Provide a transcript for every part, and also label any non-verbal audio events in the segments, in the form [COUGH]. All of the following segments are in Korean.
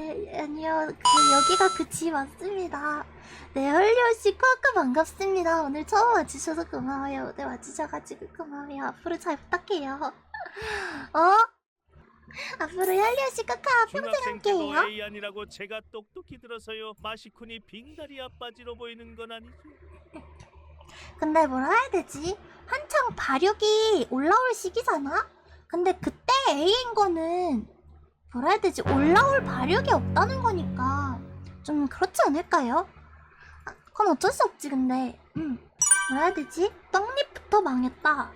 네, 아니요. 그, 여기가 그 집 맞습니다. 네, 헐리오씨 코아크 반갑습니다. 오늘 처음 와주셔서 고마워요. 오늘 와주셔가지고 고마워요. 앞으로 잘 부탁해요. [LAUGHS] 어? 앞으로 헐리오씨 코카 평생 중학생 때도 함께해요. A 아니라고 제가 똑똑히 들어서요. 마시쿤이 빙다리 아빠지로 보이는 건 아니죠? 근데 뭐라 해야 되지? 한창 발육이 올라올 시기잖아? 근데 그때 A인 거는 뭐라 해야 되지? 올라올 발육이 없다는 거니까 좀 그렇지 않을까요? 아, 그건 어쩔 수 없지 근데 음 뭐라 해야 되지? 떡잎부터 망했다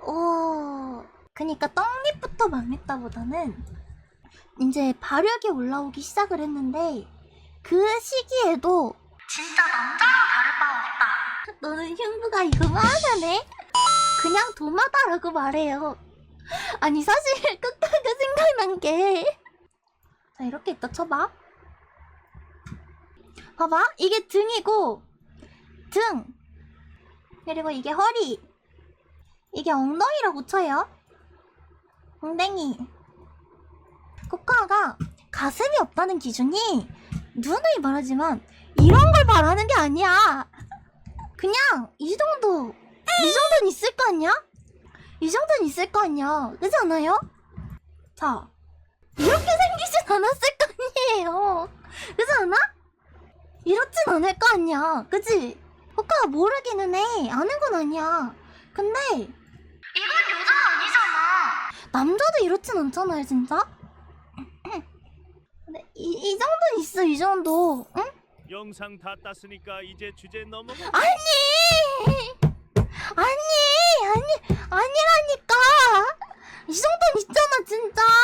어... 그니까 떡잎부터 망했다보다는 이제 발육이 올라오기 시작을 했는데 그 시기에도 진짜 남자랑 다를 바 없다 너는 흉부가 이거 만하네? 그냥 도마다라고 말해요. 아니 사실 [LAUGHS] 끝까지 생각난 게. 자 이렇게 있다 쳐봐. 봐봐 이게 등이고 등 그리고 이게 허리 이게 엉덩이라고 쳐요. 엉덩이. 코카가 가슴이 없다는 기준이 누누이 말하지만 이런 걸 말하는 게 아니야. 그냥 이 정도 이 정도는 있을 거 아니야? 이 정도는 있을 거 아니야 그렇지 않아요? 자 이렇게 생기진 않았을 거 아니에요 그렇지 않아? 이렇진 않을 거 아니야 그치? 오빠가 모르기는 해 아는 건 아니야 근데 이건 여자 아니잖아 남자도 이렇진 않잖아요 진짜 근데 이, 이 정도는 있어 이 정도 응? 영상 다 땄으니까 이제 주제 넘어가. 아니! 아니! 아니! 아니 라니